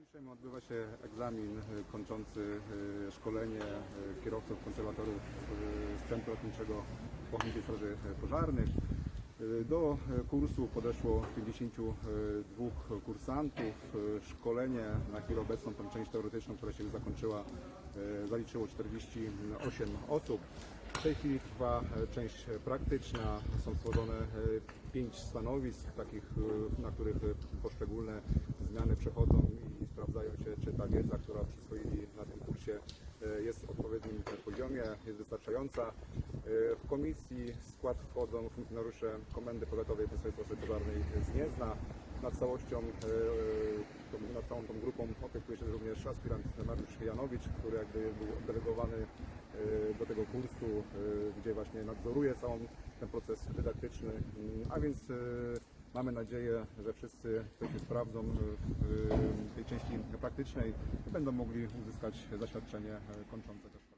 jutrzem odbywa się egzamin y, kończący y, szkolenie y, kierowców, konserwatorów sprzętu lotniczego Ochotniczej Straży Pożarnych. Do kursu podeszło 52 kursantów. Szkolenie na chwilę obecną, tą część teoretyczną, która się zakończyła, zaliczyło 48 osób. W tej chwili trwa e, część praktyczna. Są stworzone e, pięć stanowisk, takich, e, na których e, poszczególne ta wiedza, która przyswoili na tym kursie e, jest w odpowiednim poziomie, jest wystarczająca. E, W komisji skład wchodzą funkcjonariusze Komendy Powiatowej Państwowej Straży Pożarnej z Gniezna. Nad całością, e, nad całą tą grupą opiekuje się również aspirant Mariusz Janowicz, który jakby był oddelegowany do tego kursu, gdzie właśnie nadzoruje cały ten proces dydaktyczny. Mm, A więc mamy nadzieję, że wszyscy, którzy się sprawdzą w w tej części praktycznej, będą mogli uzyskać zaświadczenie e, kończące też.